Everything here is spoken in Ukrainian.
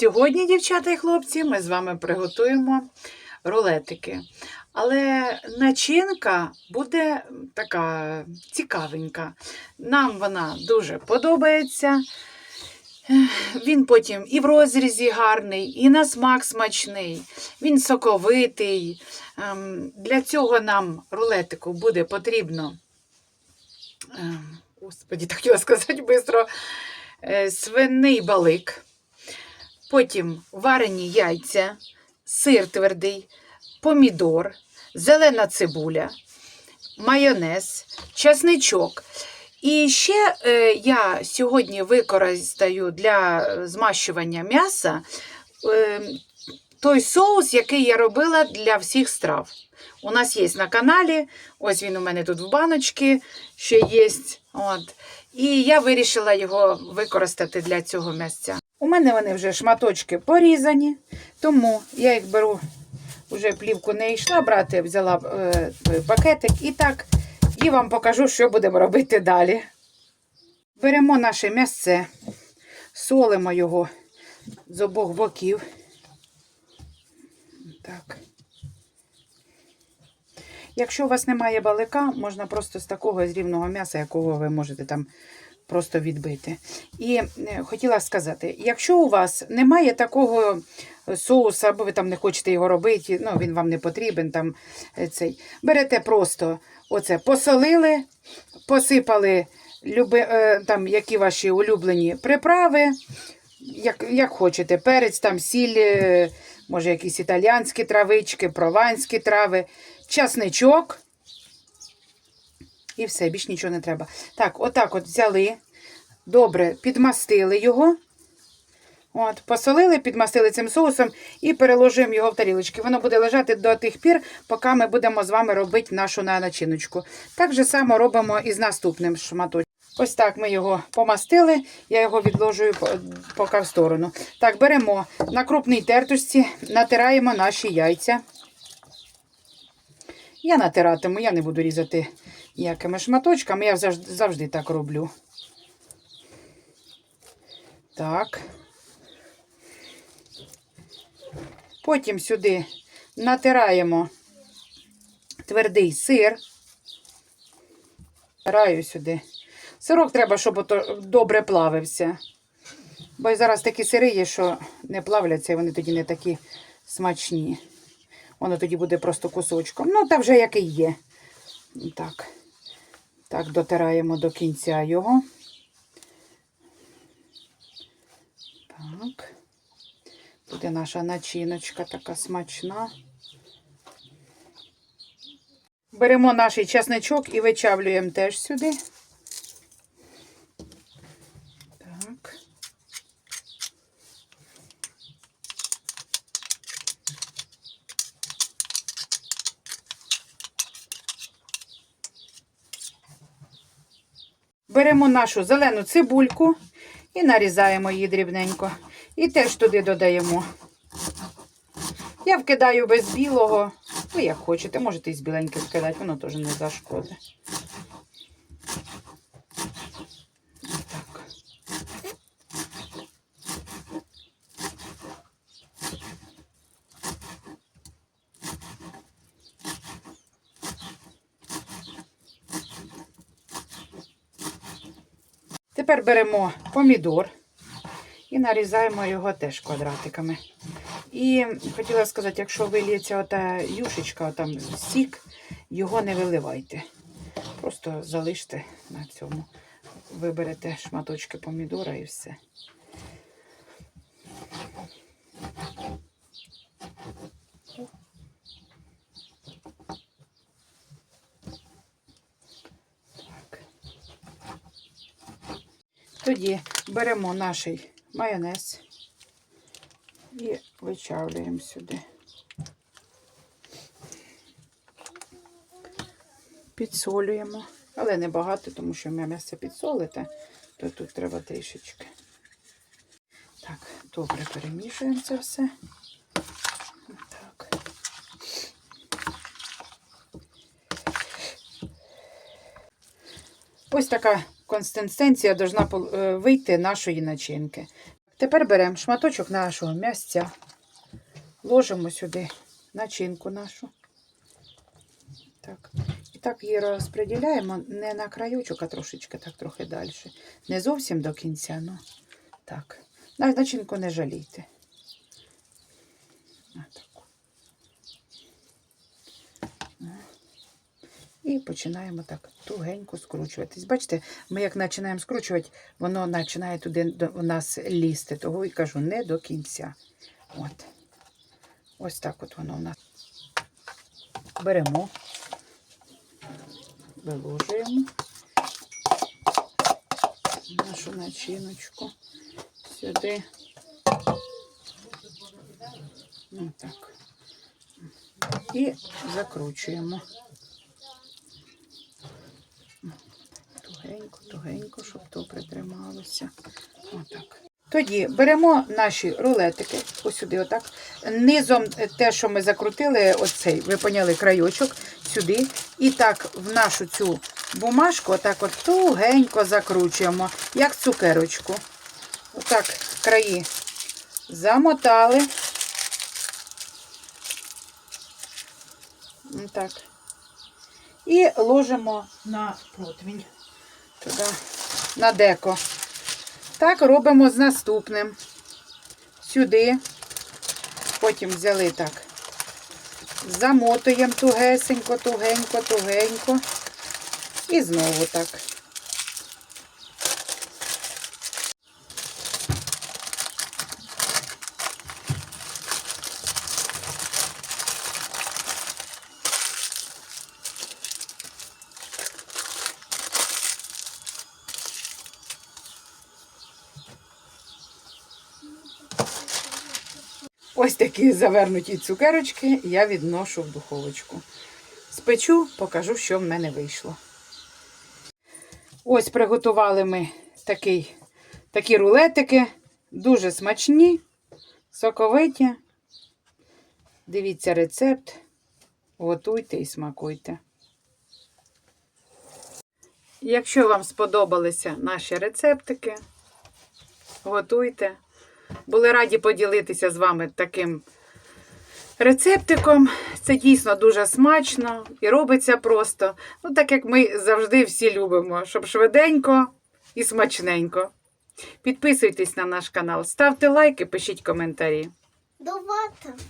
Сьогодні, дівчата і хлопці, ми з вами приготуємо рулетики. Але начинка буде така цікавенька. Нам вона дуже подобається. Він потім і в розрізі гарний, і на смак смачний, він соковитий. Ем, Для цього нам рулетику буде потрібно, ем, господі, так хотіла сказати швидко, свиний балик. Потім варені яйця, сир твердий, помідор, зелена цибуля, майонез, часничок. І ще е, я сьогодні використаю для змащування м'яса е, той соус, який я робила для всіх страв. У нас є на каналі, ось він у мене тут в баночці ще є. От. І я вирішила його використати для цього м'ясця. У мене вони вже шматочки порізані, тому я їх беру, вже плівку не йшла брати, взяла е, пакетик і так, і вам покажу, що будемо робити далі. Беремо наше м'ясце, солимо його з обох боків. Так. Якщо у вас немає балика, можна просто з такого з рівного м'яса, якого ви можете там просто відбити. І е, хотіла сказати, якщо у вас немає такого соусу, або ви там не хочете його робити, ну він вам не потрібен, там е, цей, берете просто оце, посолили, посипали люби, е, там, які ваші улюблені приправи, як, як хочете, перець, там, сіль, е, може якісь італіянські травички, прованські трави, часничок. І все, більш нічого не треба. Так, отак от взяли, добре підмастили його. От, посолили, підмастили цим соусом і переложимо його в тарілочки. Воно буде лежати до тих пір, поки ми будемо з вами робити нашу начиночку. Так же само робимо і з наступним шматочком. Ось так ми його помастили, я його відложую поки в сторону. Так, беремо на крупній тертушці, натираємо наші яйця. Я натиратиму, я не буду різати ніякими шматочками, я завжди, завжди так роблю. Так. Потім сюди натираємо твердий сир. Натираю сюди. Сирок треба, щоб добре плавився. Бо зараз такі сири є, що не плавляться, і вони тоді не такі смачні. Воно тоді буде просто кусочком. Ну, та вже який є. Так. Так, дотираємо до кінця його. Так. Буде наша начиночка така смачна. Беремо наш часничок і вичавлюємо теж сюди. Так. Беремо нашу зелену цибульку і нарізаємо її дрібненько. І теж туди додаємо. Я вкидаю без білого. Ви як хочете, можете і з біленьким вкидати, воно теж не зашкодить. Тепер беремо помідор і нарізаємо його теж квадратиками. І хотіла сказати, якщо виліється ота юшечка, там сік, його не виливайте. Просто залиште на цьому. Виберете шматочки помідора і все. Тоді беремо наш майонез і вичавлюємо сюди. Підсолюємо, але не багато, тому що ми м'ясо підсолите, то тут треба трішечки. Так, добре перемішуємо це все. Так. Ось така консистенція должна е, вийти нашої начинки. Тепер беремо шматочок нашого м'ясця, ложимо сюди начинку нашу. Так. І так її розподіляємо не на краючок, а трошечки так трохи далі. Не зовсім до кінця, ну так. Начинку не жалійте. І починаємо так тугенько скручуватись. Бачите, ми як починаємо скручувати, воно починає туди у нас лізти. Того і кажу, не до кінця. От. Ось так от воно у нас. Беремо, виложуємо нашу начиночку сюди. Отак. І закручуємо. Тугенько, тугенько, щоб то притрималося. Отак. Тоді беремо наші рулетики, ось сюди, отак. Низом те, що ми закрутили, оцей, ви поняли, крайочок, сюди. І так в нашу цю бумажку, отак от тугенько закручуємо, як цукерочку. Отак краї замотали. Так. І ложимо на противень. Туди, на деко. Так робимо з наступним. Сюди. Потім взяли так. Замотуємо тугесенько, тугенько, тугенько. І знову так. Ось такі завернуті цукерочки я відношу в духовочку. Спечу, покажу, що в мене вийшло. Ось приготували ми такий, такі рулетики. Дуже смачні, соковиті. Дивіться рецепт. Готуйте і смакуйте. Якщо вам сподобалися наші рецептики, готуйте. Були раді поділитися з вами таким рецептиком. Це дійсно дуже смачно і робиться просто. Ну, так як ми завжди всі любимо, щоб швиденько і смачненько. Підписуйтесь на наш канал, ставте лайки, пишіть коментарі. Давайте.